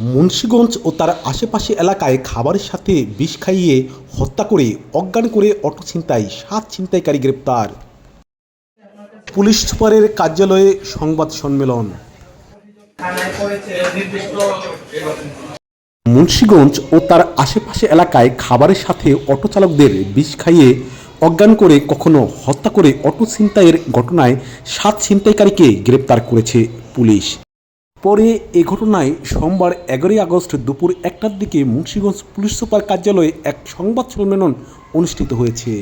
মুন্সীগঞ্জ ও তার আশেপাশে এলাকায় খাবারের সাথে বিষ খাইয়ে হত্যা করে, অজ্ঞান করে অটো ছিনতাই, সাত ছিনতাইকারী গ্রেপ্তার। পুলিশ সুপারের কার্যালয়ে সংবাদ সম্মেলন। মুন্সীগঞ্জ ও তার আশেপাশে এলাকায় খাবারের সাথে অটো চালকদের বিষ খাইয়ে, অজ্ঞান করে কখনো হত্যা করে অটো ছিনতাইয়ের ঘটনায় সাত ছিনতাইকারীকে গ্রেপ্তার করেছে পুলিশ। পরে এ ঘটনায় সোমবার এগারোই আগস্ট দুপুর একটার দিকে মুন্সীগঞ্জ পুলিশ সুপার কার্যালয়ে এক সংবাদ সম্মেলন অনুষ্ঠিত হয়েছে।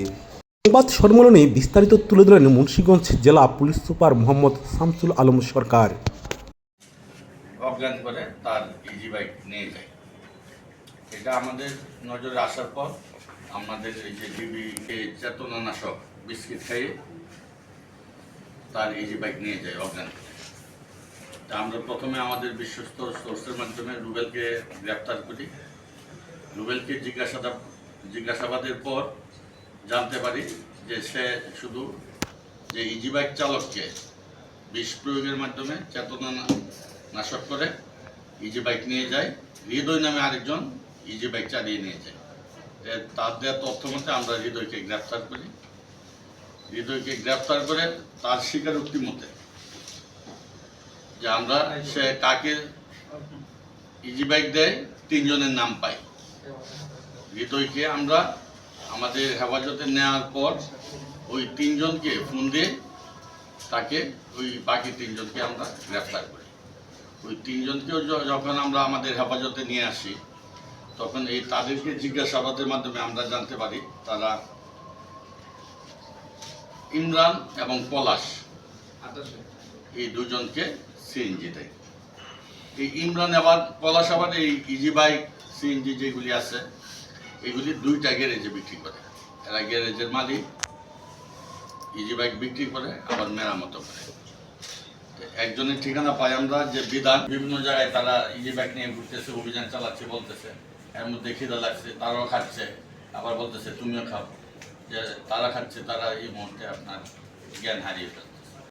সংবাদ সম্মেলনে বিস্তারিত তুলে ধরেন মুন্সীগঞ্জ জেলা পুলিশ সুপার মোহাম্মদ শামসুল আলম সরকার। অজ্ঞান তার ইজি বাইক নিয়ে যায়। এটা আমাদের নজরে আসার পর আমাদের এই যে ডিবি চেতনানাশক বিস্কিট খাইয়ে তার ইজি বাইক নিয়ে যায় অজ্ঞান করে। আমরা প্রথমে আমাদের বিশ্বস্ত সোর্সের মাধ্যমে রুবেলকে গ্রেপ্তার করি। রুবেলকে জিজ্ঞাসাবাদ জিজ্ঞাসাবাদের পর জানতে পারি যে সে শুধু যে ইজি বাইক চালককে বিষ প্রয়োগের মাধ্যমে চেতনা নাশক করে ইজি বাইক নিয়ে যায়, হৃদয় নামে আরেকজন ইজি বাইক চালিয়ে নিয়ে যায়। তার দেওয়া তথ্য মতে আমরা হৃদয়কে গ্রেপ্তার করি। হৃদয়কে গ্রেপ্তার করে তার স্বীকারোক্তি মতে যে আমরা সে কাকে ইজি বাইক দেয় তিনজনের নাম পাই। হৃদয়কে আমরা আমাদের হেফাজতে নেওয়ার পর ওই তিনজনকে ফোন দিয়ে তাকে ওই বাকি তিনজনকে আমরা গ্রেফতার করি। ওই তিনজনকেও যখন আমরা আমাদের হেফাজতে নিয়ে আসি তখন এই তাদেরকে জিজ্ঞাসাবাদের মাধ্যমে আমরা জানতে পারি তারা ইমরান এবং পলাশ এই দুজনকে সিএনজি দেয় এই ইমরান আবার পলাশ এই ইজি বাইক সিএনজি যেগুলি আছে, এগুলি দুইটা গ্যারেজে বিক্রি করে। এরা গ্যারেজের মালিক ইজি বাইক বিক্রি করে, আবার মেরামতো করে। একজনের ঠিকানা পাই আমরা যে বিধান, বিভিন্ন জায়গায় তারা ইজি বাইক নিয়ে ঘুরতেছে, অভিযান চালাচ্ছে, বলতেছে। এর মধ্যে খিদা লাগছে, তারাও খাচ্ছে, আবার বলতেছে, তুমিও খাও। যে তারা খাচ্ছে, তারা এই মুহূর্তে আপনার জ্ঞান হারিয়ে ফেলছে।